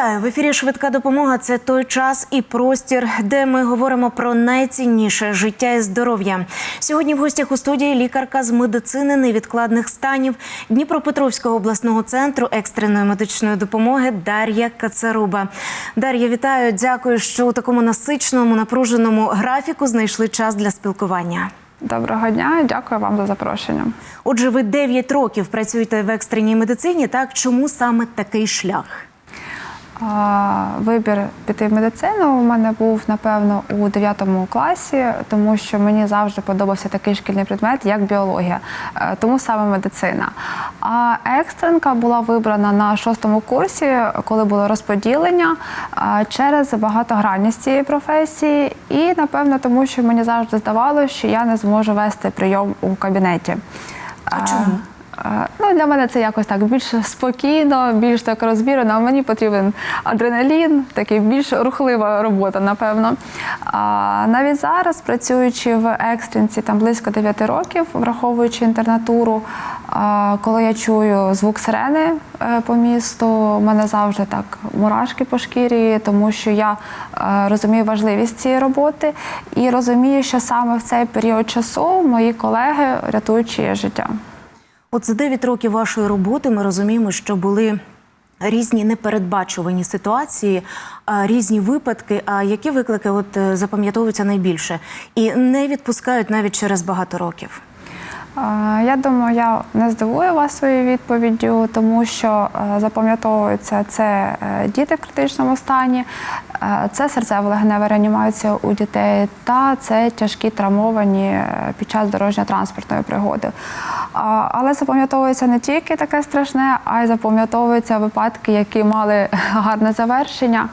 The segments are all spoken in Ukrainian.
Вітаю в ефірі. Швидка допомога. Це той час і простір, де ми говоримо про найцінніше життя і здоров'я. Сьогодні в гостях у студії лікарка з медицини невідкладних станів Дніпропетровського обласного центру екстреної медичної допомоги Дар'я Кацаруба. Дар'я, вітаю. Дякую, що у такому насиченому, напруженому графіку знайшли час для спілкування. Доброго дня, дякую вам за запрошення. Отже, ви 9 років працюєте в екстреній медицині. Так чому саме такий шлях? Вибір піти в медицину у мене був напевно у 9 класі, тому що мені завжди подобався такий шкільний предмет, як біологія, Е, тому саме медицина. А екстренка була вибрана на шостому курсі, коли було розподілення через багатогранність цієї професії, і напевно тому, що мені завжди здавалося, що я не зможу вести прийом у кабінеті. А чому? Ну, для мене це якось так більш спокійно, більш так розбірено. Мені потрібен адреналін, такий більш рухлива робота, напевно. А навіть зараз, працюючи в екстренці там близько 9 років, враховуючи інтернатуру, коли я чую звук сирени е, по місту, у мене завжди так мурашки по шкірі, тому що я е, розумію важливість цієї роботи і розумію, що саме в цей період часу мої колеги рятують чиє життя. От за 9 років вашої роботи ми розуміємо, що були різні непередбачувані ситуації, різні випадки. А які виклики от е, запам'ятовуються найбільше і не відпускають навіть через багато років? Я думаю, я не здивую вас своєю відповіддю, тому що е, запам'ятовується це е, діти в критичному стані, е, це серцево-легенева реанімація у дітей та це тяжкі травмовані під час дорожньо-транспортної пригоди. Але запам'ятовується не тільки таке страшне, а й запам'ятовуються випадки, які мали гарне завершення.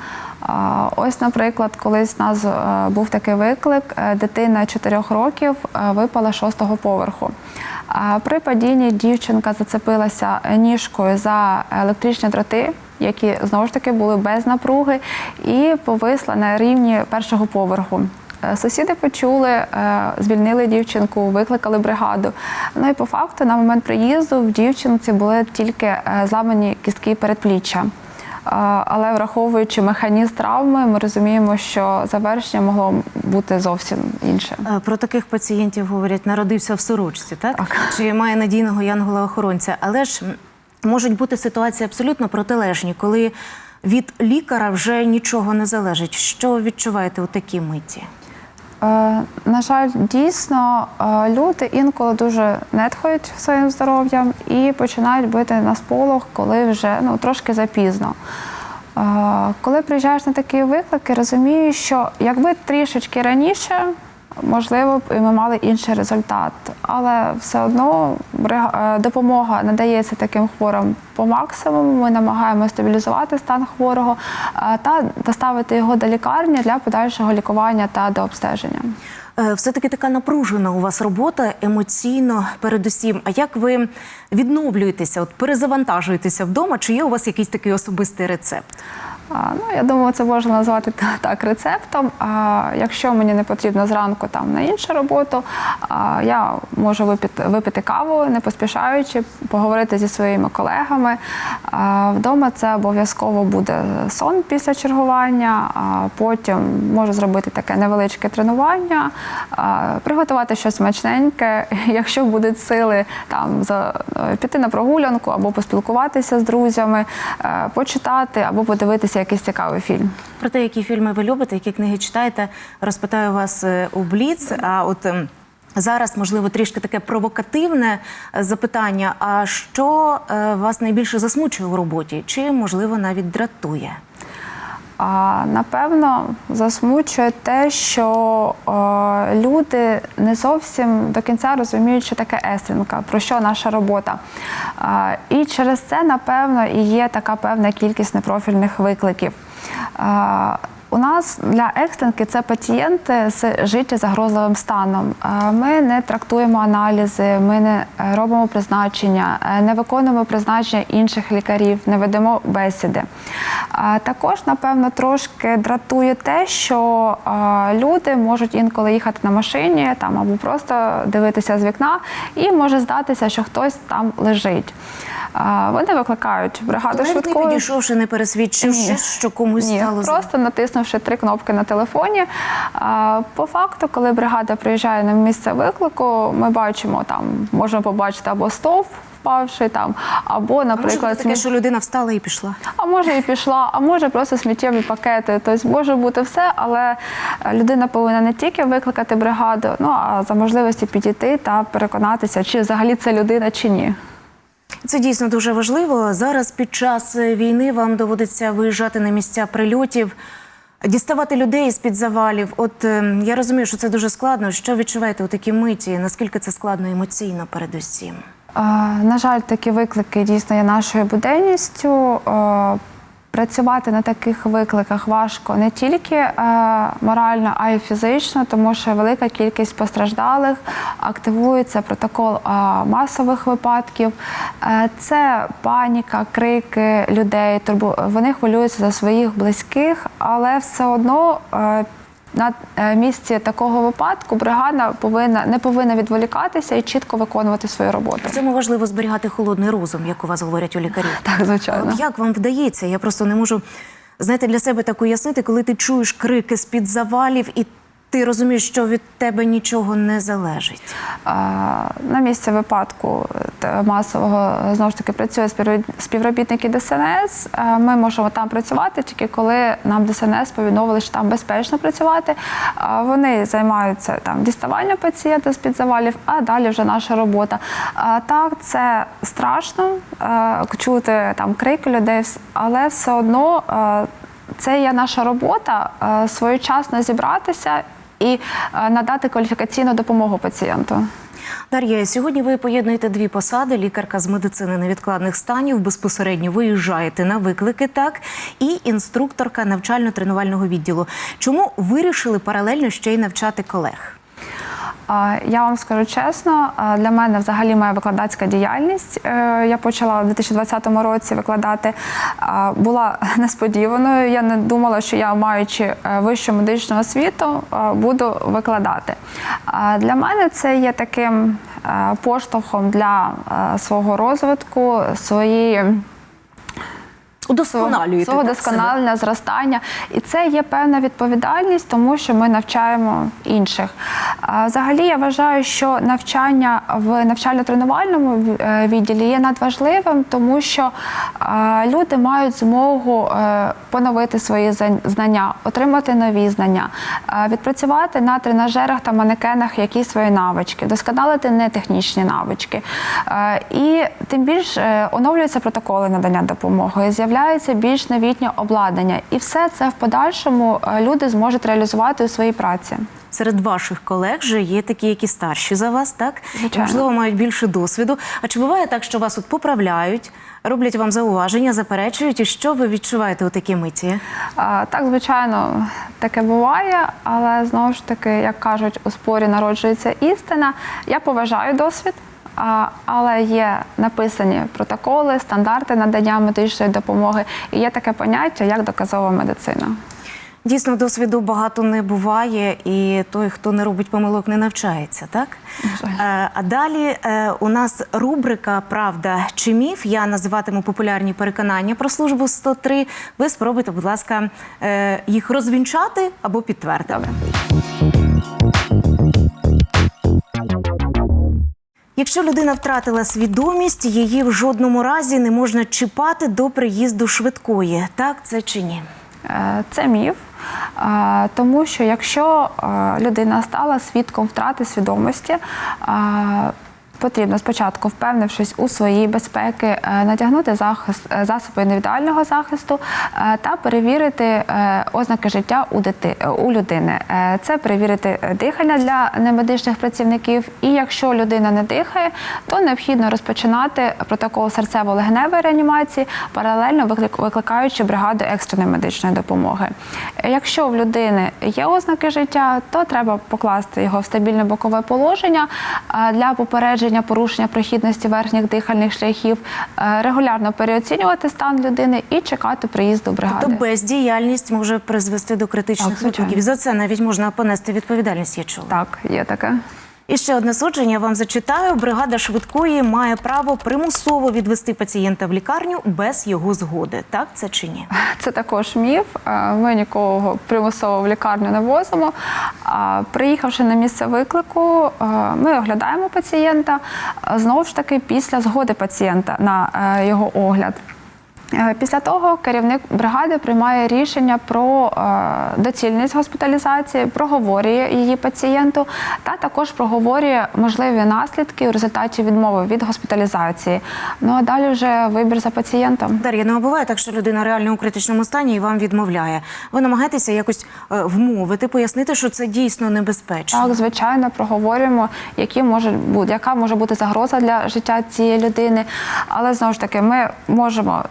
Ось, наприклад, колись у нас е, був такий виклик: е, дитина 4 років е, випала з шостого поверху. А При падінні дівчинка зацепилася ніжкою за електричні дроти, які знову ж таки були без напруги, і повисла на рівні першого поверху. Сусіди почули, звільнили дівчинку, викликали бригаду. Ну і по факту на момент приїзду в дівчинці були тільки зламані кістки передпліччя. Але враховуючи механізм травми, ми розуміємо, що завершення могло бути зовсім інше. Е, Про таких пацієнтів говорять, народився в сорочці, так? Так. Чи має надійного янгола-охоронця. Але ж можуть бути ситуації абсолютно протилежні, коли від лікаря вже нічого не залежить. Що відчуваєте у такій миті? Е, На жаль, дійсно е, люди інколи дуже нетхають своїм здоров'ям і починають бити на сполох, коли вже ну трошки запізно. Е, Коли приїжджаєш на такі виклики, розумієш, що якби трішечки раніше, можливо б ми мали інший результат. Але все одно е, допомога надається таким хворим по максимуму. Ми намагаємося стабілізувати стан хворого е, та доставити його до лікарні для подальшого лікування та до обстеження. Е, Все-таки така напружена у вас робота емоційно, передусім. А як ви відновлюєтеся, от перезавантажуєтеся вдома? Чи є у вас якийсь такий особистий рецепт? Ну, я думаю, це можна назвати так рецептом. А якщо мені не потрібно зранку там на іншу роботу, я можу випити, випити каву, не поспішаючи, поговорити зі своїми колегами. Вдома це обов'язково буде сон після чергування, а потім можу зробити таке невеличке тренування, приготувати щось смачненьке. Якщо будуть сили там піти на прогулянку або поспілкуватися з друзями, е, почитати або подивитися якийсь цікавий фільм. Про те, які фільми ви любите, які книги читаєте, розпитаю вас е, у Бліц. А от ем, зараз, можливо, трішки таке провокативне е, запитання. А що е, вас найбільше засмучує у роботі? Чи можливо навіть дратує? А напевно засмучує те, що е, люди не зовсім до кінця розуміють, що таке естринка, про що наша робота. Е, і через це, напевно, і є така певна кількість непрофільних викликів. Е, у нас для екстренки це пацієнти з життєзагрозливим станом. Е, Ми не трактуємо аналізи, ми не е, робимо призначення, е, не виконуємо призначення інших лікарів, не ведемо бесіди. Також, напевно, трошки дратує те, що люди можуть інколи їхати на машині там або просто дивитися з вікна, і може здатися, що хтось там лежить. Вони викликають бригаду Навіть не швидкої. підійшовши, не пересвідчивши, що комусь Ні, стало просто натиснувши три кнопки на телефоні. По факту, коли бригада приїжджає на місце виклику, ми бачимо там, можемо побачити або стовп впавший там, або, А може наприклад, бути таке, сміт- що людина встала і пішла. а може і пішла, а може просто сміттєві пакети. Тобто може бути все, але е, людина повинна не тільки викликати бригаду, ну а за можливості підійти та переконатися, чи взагалі це людина, чи ні. Це дійсно дуже важливо. Зараз під час війни вам доводиться виїжджати на місця прильотів, діставати людей з під завалів. От е, я розумію, що це дуже складно. Що відчуваєте у такій миті? Наскільки це складно емоційно передусім? На жаль, такі виклики дійсно є нашою буденністю. Працювати на таких викликах важко не тільки е, морально, а й фізично, тому що велика кількість постраждалих активується протокол е, масових випадків. Е, це паніка, крики людей. Турбу... Вони хвилюються за своїх близьких, але все одно. е, на е, місці такого випадку бригада повинна не повинна відволікатися і чітко виконувати свою роботу. В цьому важливо зберігати холодний розум, як у вас говорять у лікарі. Так, звичайно. От як вам вдається? Я просто не можу знаєте, для себе так уяснити, коли ти чуєш крики з-під завалів, і ти розумієш, що від тебе нічого не залежить. На місці випадку масового знову ж таки працює співробіт- співробітники ДСНС. Ми можемо там працювати тільки коли нам ДСНС повідомили, що там безпечно працювати. Вони займаються там діставанням пацієнта з під завалів, а далі вже наша робота. Так, це страшно чути там крики людей, але все одно. Це є наша робота е, своєчасно зібратися і е, надати кваліфікаційну допомогу пацієнту. Дар'я, сьогодні ви поєднуєте дві посади: лікарка з медицини невідкладних станів, безпосередньо виїжджаєте на виклики, так і інструкторка навчально-тренувального відділу. Чому вирішили паралельно ще й навчати колег? Я вам скажу чесно, для мене взагалі моя викладацька діяльність. е, Я почала у 2020 році викладати. Була несподіваною. Я не думала, що я, маючи е, вищу медичну освіту, е, буду викладати. Для мене це є таким поштовхом для свого розвитку, своєї Удосконалюєте свого досконалення, зростання. І це є певна відповідальність, тому що ми навчаємо інших. А, Взагалі, я вважаю, що навчання в навчально-тренувальному е, відділі є надважливим, тому що а, люди мають змогу е, поновити свої знання, отримати нові знання, відпрацювати на тренажерах та манекенах якісь свої навички, досконалити нетехнічні навички. І тим більш е, оновлюються протоколи надання допомоги, з'являється більш новітнє обладнання, і все це в подальшому е, люди зможуть реалізувати у своїй праці. Серед ваших колег же є такі, які старші за вас, так Звичайно. можливо мають більше досвіду. А чи буває так, що вас от поправляють, роблять вам зауваження, заперечують, і що ви відчуваєте у такій миті? А, Так, звичайно, таке буває, але знову ж таки, як кажуть, у спорі народжується істина. Я поважаю досвід. Але є написані протоколи, стандарти надання медичної допомоги, і є таке поняття, як доказова медицина. Дійсно, досвіду багато не буває, і той, хто не робить помилок, не навчається, так? Е, А далі е, у нас рубрика Правда чи міф. Я називатиму популярні переконання про службу 103. Ви спробуйте, будь ласка, е, їх розвінчати або підтвердити. Добре. Якщо людина втратила свідомість, її в жодному разі не можна чіпати до приїзду швидкої. Так це чи ні? Е, Це міф, е, тому що якщо е, людина стала свідком втрати свідомості, потрібно спочатку, впевнившись у своїй безпеки, е, надягнути захист, е, засоби індивідуального захисту е, та перевірити ознаки життя у, дити, у людини. Це перевірити дихання для немедичних працівників. І якщо людина не дихає, то необхідно розпочинати протокол серцево-легеневої реанімації, паралельно викликаючи бригаду екстреної медичної допомоги. Якщо в людини є ознаки життя, то треба покласти його в стабільне бокове положення для попередження зниження порушення прохідності верхніх дихальних шляхів, е, регулярно переоцінювати стан людини і чекати приїзду бригади. Тобто бездіяльність може призвести до критичних випадків. За це навіть можна понести відповідальність. Я чула. Так, є таке. І ще одне судження вам зачитаю. Бригада швидкої має право примусово відвести пацієнта в лікарню без його згоди. Так це чи ні? Це також міф. Е, Ми нікого примусово в лікарню не возимо. Приїхавши на місце виклику, е, ми оглядаємо пацієнта знову ж таки після згоди пацієнта на е, його огляд. Е, Після того керівник бригади приймає рішення про е, доцільність госпіталізації, проговорює її пацієнту та також проговорює можливі наслідки у результаті відмови від госпіталізації. Ну а далі вже вибір за пацієнтом. Дар'я, ну а буває так, що людина реально у критичному стані і вам відмовляє. Ви намагаєтеся якось е, вмовити, пояснити, що це дійсно небезпечно. Так, звичайно, проговорюємо, які може бути, яка може бути загроза для життя цієї людини. Але знову ж таки, ми можемо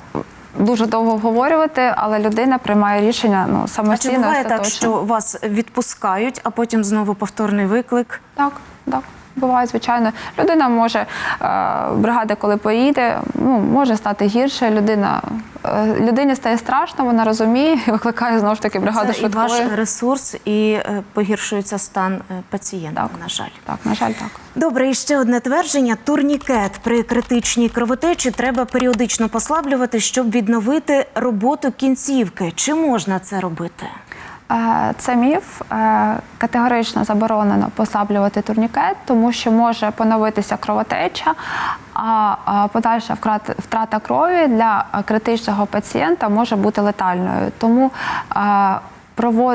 дуже довго обговорювати, але людина приймає рішення ну А чи буває так, що вас відпускають, а потім знову повторний виклик? так, так. Буває, звичайно. Людина може, е, бригада, коли поїде, ну, може стати гірше. Людина, е, людині стає страшно, вона розуміє і викликає знову ж таки бригаду Це і ваш ресурс, і е, погіршується стан пацієнта. Так. На жаль. Так, на жаль, так. Добре, і ще одне твердження: турнікет при критичній кровотечі треба періодично послаблювати, щоб відновити роботу кінцівки. Чи можна це робити? Е, Це міф. Е, Категорично заборонено послаблювати турнікет, тому що може поновитися кровотеча, а подальша втрата крові для е, критичного пацієнта може бути летальною. Тому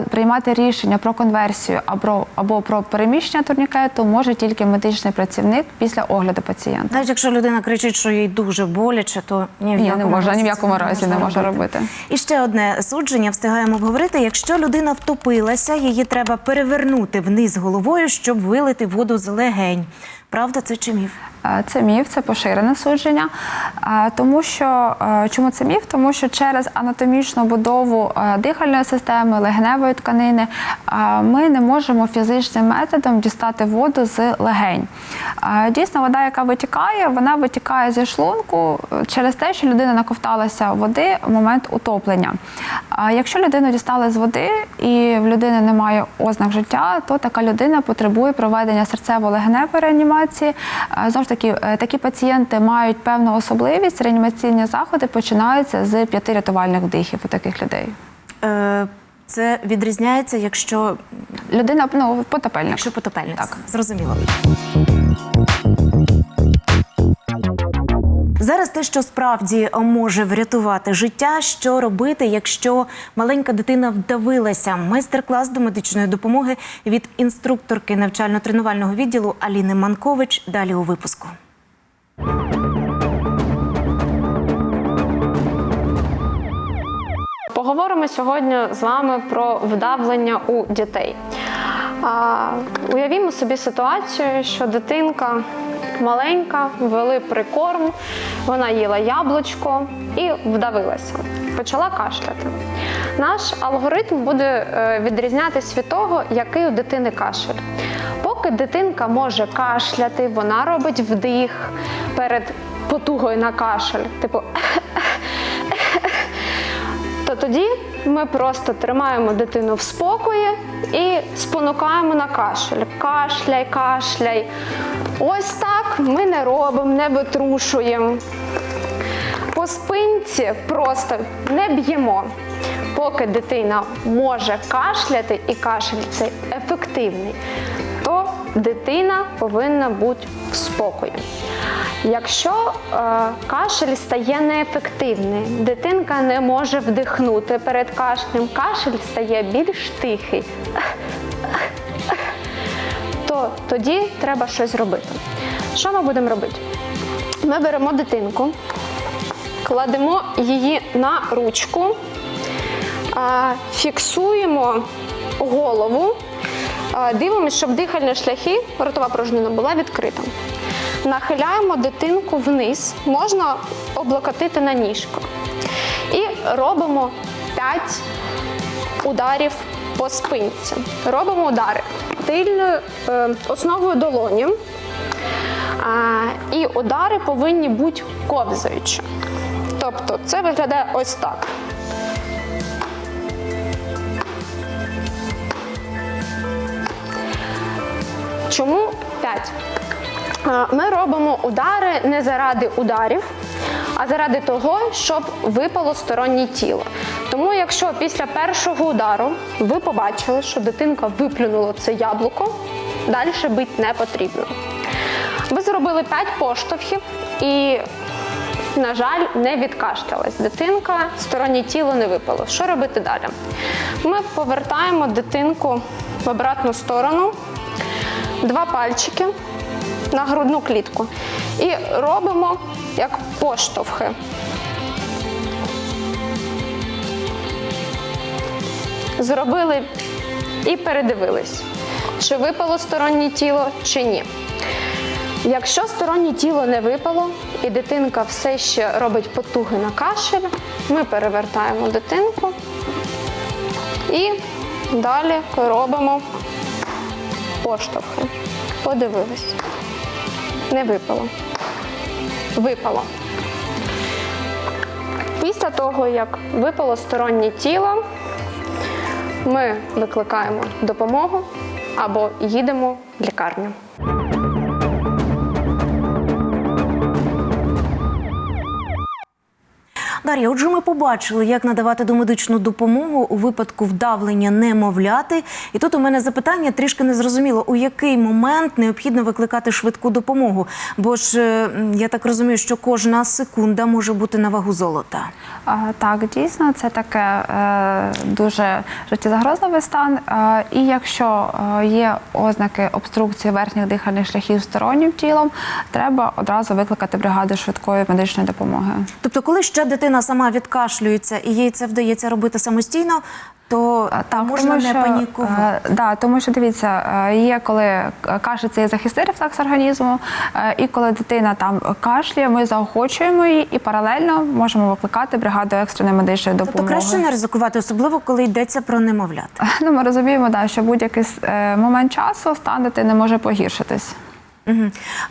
приймати рішення про конверсію або, або про переміщення турнікету може тільки медичний працівник після огляду пацієнта. Навіть якщо людина кричить, що їй дуже боляче, то ні в Ні, не можна, ні в якому разі не може робити. І ще одне судження встигаємо обговорити. Якщо людина втопилася, її треба перевернути вниз головою, щоб вилити воду з легень. Правда, це чи міф? Е, Це міф, це поширене судження. Е, Тому що е, чому це міф? Тому що через анатомічну будову дихальної системи, легеневої тканини ми не можемо фізичним методом дістати воду з легень. Дійсно, вода, яка витікає, вона витікає зі шлунку через те, що людина наковталася води в момент утоплення. Якщо людину дістали з води і в людини немає ознак життя, то така людина потребує проведення серцево-легеневої реанімації. Е, Знову ж таки, е, такі пацієнти мають певну особливість. Реанімаційні заходи починаються з п'яти рятувальних вдихів у таких людей. Е, Це відрізняється, якщо, Людина ну, потопельник. якщо потопельник. Так. Зрозуміло. Зараз те, що справді може врятувати життя, що робити, якщо маленька дитина вдавилася. Майстер-клас до медичної допомоги від інструкторки навчально-тренувального відділу Аліни Манкович. Далі у випуску. Поговоримо сьогодні з вами про вдавлення у дітей. А, уявімо собі ситуацію, що дитинка маленька, ввели прикорм, вона їла яблучко і вдавилася, почала кашляти. Наш алгоритм буде е, відрізнятися від того, який у дитини кашель. Поки дитинка може кашляти, вона робить вдих перед потугою на кашель, типу то тоді ми просто тримаємо дитину в спокої і спонукаємо на кашель. Кашляй, кашляй. Ось так ми не робимо, не витрушуємо. По спинці просто не б'ємо. Поки дитина може кашляти і кашель цей ефективний, то дитина повинна бути в спокої. Якщо е, кашель стає неефективний, дитинка не може вдихнути перед кашлем, кашель стає більш тихий, то тоді треба щось робити. Що ми будемо робити? Ми беремо дитинку, кладемо її на ручку, а, фіксуємо голову, а, дивимося, щоб дихальні шляхи, ротова порожнина була відкрита. Нахиляємо дитинку вниз, можна облокотити на ніжку. І робимо 5 ударів по спинці. Робимо удари тильною е, основою долоні. А, і удари повинні бути ковзаючі. Тобто це виглядає ось так. Чому 5? Ми робимо удари не заради ударів, а заради того, щоб випало стороннє тіло. Тому, якщо після першого удару ви побачили, що дитинка виплюнула це яблуко, далі бити не потрібно. Ви зробили 5 поштовхів і, на жаль, не відкашлялась дитинка, стороннє тіло не випало. Що робити далі? Ми повертаємо дитинку в обратну сторону, два пальчики на грудну клітку і робимо як поштовхи. Зробили і передивились, чи випало стороннє тіло, чи ні. Якщо стороннє тіло не випало і дитинка все ще робить потуги на кашель, ми перевертаємо дитинку і далі робимо поштовхи. Подивились. Не випало. Випало. Після того, як випало стороннє тіло, ми викликаємо допомогу або їдемо в лікарню. Дар'я, отже, ми побачили, як надавати домедичну допомогу у випадку вдавлення немовляти. І тут у мене запитання трішки незрозуміло, у який момент необхідно викликати швидку допомогу. Бо ж е, я так розумію, що кожна секунда може бути на вагу золота. А, Так, дійсно, це таке е, дуже життєзагрозливий стан. Е, і якщо є ознаки обструкції верхніх дихальних шляхів стороннім тілом, треба одразу викликати бригаду швидкої медичної допомоги. Тобто, коли ще дитина сама відкашлюється і їй це вдається робити самостійно, то Так, можна тому не що, панікувати. е, да, тому що дивіться, е, є коли кашель це є захисний рефлекс організму, е, і коли дитина там кашляє, ми заохочуємо її і паралельно можемо викликати бригаду екстреної медичної Тобто допомоги. краще не ризикувати, особливо коли йдеться про немовлят. Ну, ми розуміємо, да, що будь-який момент часу стан дитини може погіршитись.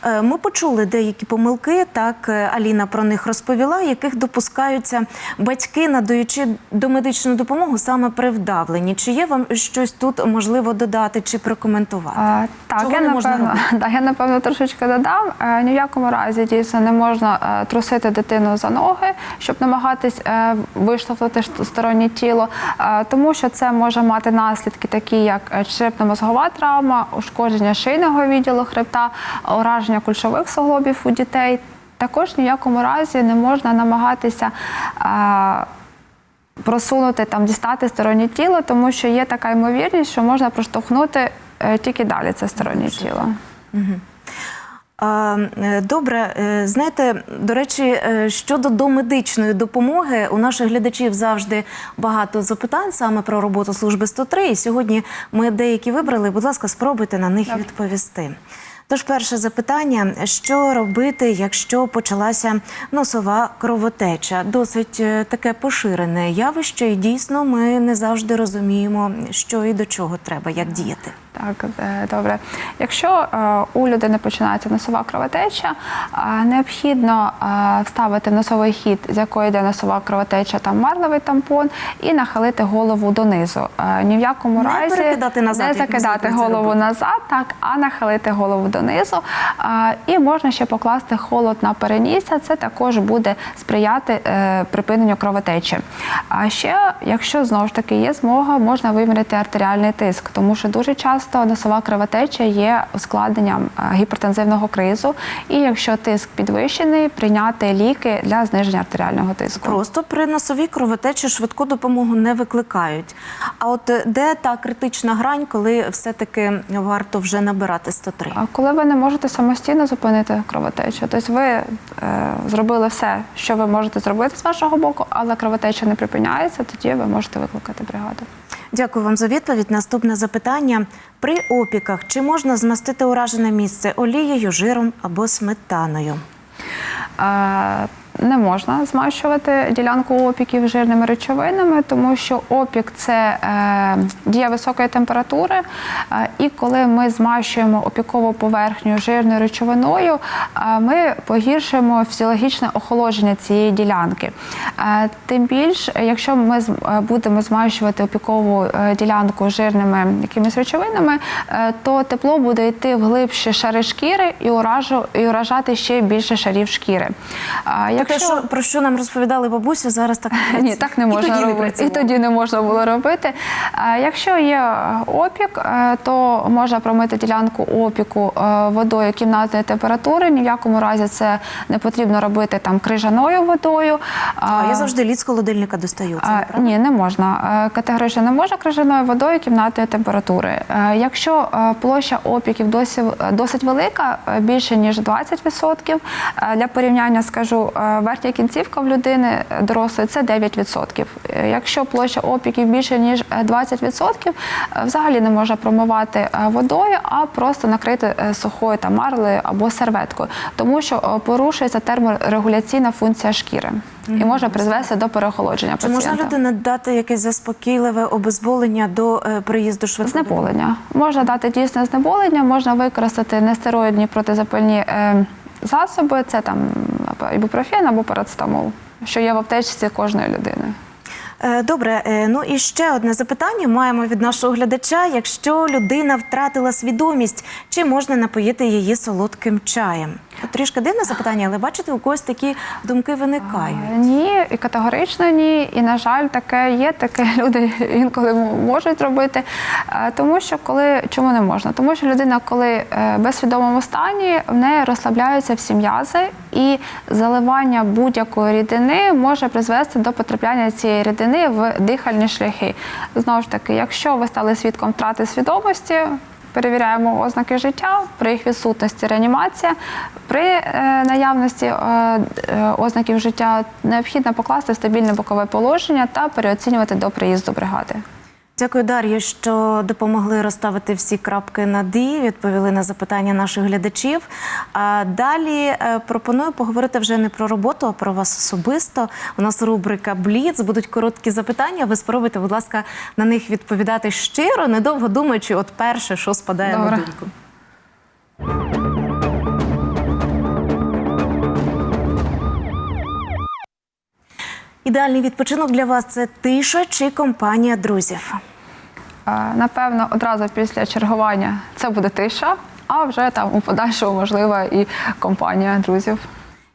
Е, Ми почули деякі помилки. Так е, Аліна про них розповіла, яких допускаються батьки, надаючи домедичну допомогу саме при вдавленні. Чи є вам щось тут можливо додати чи прокоментувати? А, так, Чого я не можна напевно, робити? да, я напевно трошечки додам. Е, ні в якому разі дійсно не можна е, трусити дитину за ноги, щоб намагатись е, виштовхнути стороннє тіло, е, тому що це може мати наслідки, такі як е, черепно-мозгова травма, ушкодження шийного відділу хребта, ураження кульшових суглобів у дітей. Також ні в якому разі не можна намагатися. е, Просунути там, дістати стороннє тіло, тому що є така ймовірність, що можна проштовхнути е, тільки далі це стороннє тіло. Е, Добре, знаєте, до речі, щодо домедичної допомоги, у наших глядачів завжди багато запитань саме про роботу служби 103. І сьогодні ми деякі вибрали. Будь ласка, спробуйте на них відповісти. Тож, перше запитання: що робити, якщо почалася носова кровотеча? Досить е, таке поширене явище, і дійсно ми не завжди розуміємо, що і до чого треба, як діяти. Так, е, добре. Якщо е, у людини починається носова кровотеча, необхідно вставити в носовий хід, з якої йде носова кровотеча, там марлевий тампон, і нахилити голову донизу. Ні в якому Не разі назад, не закидати звикли голову назад, так, а нахилити голову донизу. Е, І можна ще покласти холод на перенісся. Це також буде сприяти е, припиненню кровотечі. А ще, якщо знову ж таки є змога, можна виміряти артеріальний тиск, тому що дуже часто носова кровотеча є ускладненням е, гіпертензивного кризу. І якщо тиск підвищений, прийняти ліки для зниження артеріального тиску. Просто при носовій кровотечі швидку допомогу не викликають. А от е, де та критична грань, коли все-таки варто вже набирати 103? А коли ви не можете самостійно зупинити кровотечу, тобто ви е, зробили все, що ви можете зробити з вашого боку, але кровотеча не припиняється, тоді ви можете викликати бригаду. Дякую вам за відповідь. Наступне запитання: при опіках чи можна змастити уражене місце олією, жиром або сметаною? Не можна змащувати ділянку опіків жирними речовинами, тому що опік це е, дія високої температури. Е, і коли ми змащуємо опікову поверхню жирною речовиною, е, ми погіршуємо фізіологічне охолодження цієї ділянки. Тим більш, якщо ми будемо змащувати опікову ділянку жирними якимись речовинами, то тепло буде йти в глибші шари шкіри і уражати ще більше шарів шкіри. Те, що, про що нам розповідали бабусі, зараз так не ні, так не можна і тоді не і тоді не можна було робити. А Якщо є опік, е, то можна промити ділянку опіку е, водою кімнатної температури. Ні в якому разі це не потрібно робити там крижаною водою. А, я завжди лід з холодильника достаю. Це А, ні, не можна. Е, Категорично не можна крижаною водою кімнатної температури. Якщо площа опіків досить, досить велика, більше ніж 20%, е, для порівняння скажу, е, верхня кінцівка в людини дорослої це 9%. Е, Якщо площа опіків більше ніж е, 20%, е, взагалі не можна промивати е, водою, а просто накрити е, сухою там марлею або серветкою, тому що е, порушується терморегуляційна функція шкіри і може призвести до переохолодження Чи пацієнта. можна людина дати якесь заспокійливе обезболення до е, приїзду швидкої? Знеболення. Можна дати дійсне знеболення, можна використати нестероїдні протизапальні е, засоби, це там або ібупрофен або парацетамол, що є в аптечці кожної людини. Е, Добре, е, ну і ще одне запитання маємо від нашого глядача. Якщо людина втратила свідомість, чи можна напоїти її солодким чаєм? Трішки дивне запитання, але бачите, у когось такі думки виникають. Ні, і категорично ні. І на жаль, таке є, таке люди інколи можуть робити. Е, Тому що коли чому не можна? Тому що людина, коли е, в безсвідомому стані, в неї розслабляються всі м'язи, і заливання будь-якої рідини може призвести до потрапляння цієї рідини в дихальні шляхи. Знову ж таки, якщо ви стали свідком втрати свідомості. Перевіряємо ознаки життя при їх відсутності реанімація. При е, наявності е, е, ознаків життя необхідно покласти в стабільне бокове положення та переоцінювати до приїзду бригади. Дякую, Дар'ю, що допомогли розставити всі крапки над «і», відповіли на запитання наших глядачів. А далі е, пропоную поговорити вже не про роботу, а про вас особисто. У нас рубрика Бліц. Будуть короткі запитання. Ви спробуйте, будь ласка, на них відповідати щиро, недовго думаючи, от перше, що спадає на думку. Ідеальний відпочинок для вас це тиша чи компанія друзів. Напевно, одразу після чергування це буде тиша, а вже там у подальшому можлива і компанія друзів.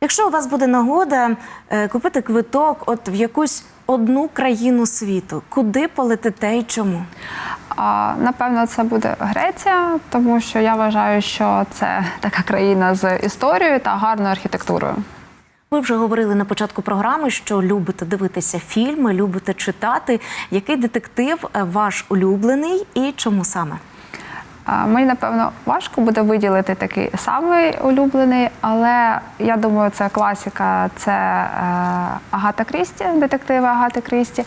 Якщо у вас буде нагода е, купити квиток от в якусь одну країну світу, куди полетите і чому? А напевно, це буде Греція, тому що я вважаю, що це така країна з історією та гарною архітектурою. Ви вже говорили на початку програми, що любите дивитися фільми, любите читати. Який детектив е, ваш улюблений і чому саме? Мені, напевно, важко буде виділити такий самий улюблений, але я думаю, це класика, це е, Агата Крісті, детективи Агати Крісті.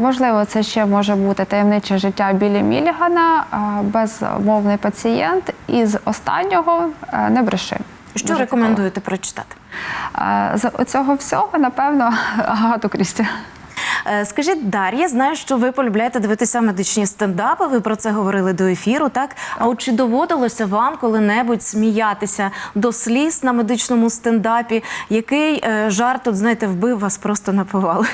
Можливо, це ще може бути таємниче життя Білі Мілігана, безмовний пацієнт. І з останнього е, не бреши. Що Дуже рекомендуєте прочитати? З цього всього, напевно, Агату Крісті. Е, Скажіть, Дар'я, знаю, що ви полюбляєте дивитися медичні стендапи. Ви про це говорили до ефіру. Так а от чи доводилося вам коли-небудь сміятися до сліз на медичному стендапі? Який е, жарт, от знаєте, вбив вас просто на повал?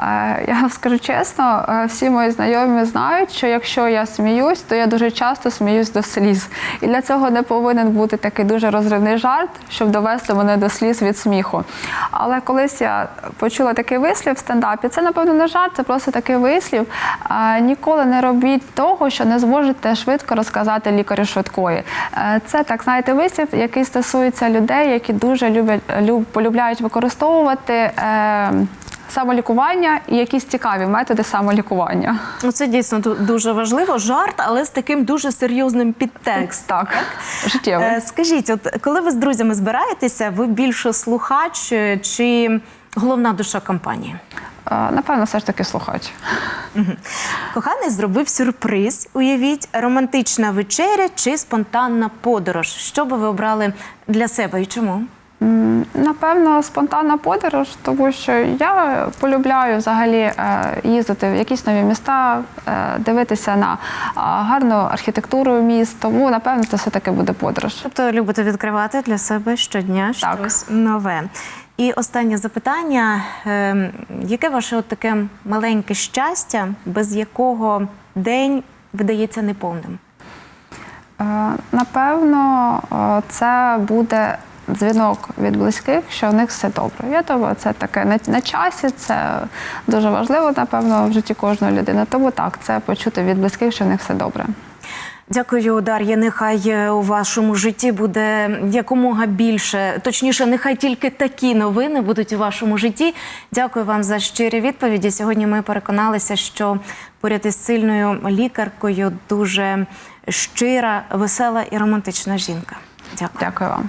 Е, Я вам скажу чесно, е, всі мої знайомі знають, що якщо я сміюсь, то я дуже часто сміюсь до сліз. І для цього не повинен бути такий дуже розривний жарт, щоб довести мене до сліз від сміху. Але колись я почула такий вислів в стендапі, це напевно не жарт, це просто такий вислів. Е, Ніколи не робіть того, що не зможете швидко розказати лікарю швидкої. Е, Це так, знаєте, вислів, який стосується людей, які дуже люблять люб- полюбляють використовувати. Самолікування і якісь цікаві методи самолікування. Ну це дійсно ду- дуже важливо. Жарт, але з таким дуже серйозним підтекстом. Так, життєвий. Е, Скажіть, от коли ви з друзями збираєтеся, ви більше слухач е, чи головна душа компанії? Е, Напевно, все ж таки слухач. Коханий зробив сюрприз. Уявіть, романтична вечеря чи спонтанна подорож. Що би ви обрали для себе і чому? Напевно, спонтанна подорож, тому що я полюбляю взагалі е, їздити в якісь нові міста, е, дивитися на гарну архітектуру міст. Тому напевно це все таки буде подорож. Тобто любите відкривати для себе щодня Так. щось нове. І останнє запитання: Ем, яке ваше от таке маленьке щастя, без якого день видається неповним? Е, Напевно, це буде дзвінок від близьких, що в них все добре. Я думаю, це таке на, на часі, це дуже важливо, напевно, в житті кожної людини. Тому так, це почути від близьких, що в них все добре. Дякую, Дар'я. Нехай е, у вашому житті буде якомога більше. Точніше, нехай тільки такі новини будуть у вашому житті. Дякую вам за щирі відповіді. Сьогодні ми переконалися, що поряд із сильною лікаркою дуже щира, весела і романтична жінка. Дякую. Дякую вам.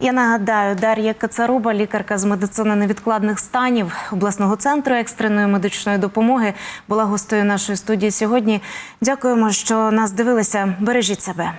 Я нагадаю, Дар'я Кацаруба, лікарка з медицини невідкладних станів обласного центру екстреної медичної допомоги, була гостею нашої студії сьогодні. Дякуємо, що нас дивилися. Бережіть себе.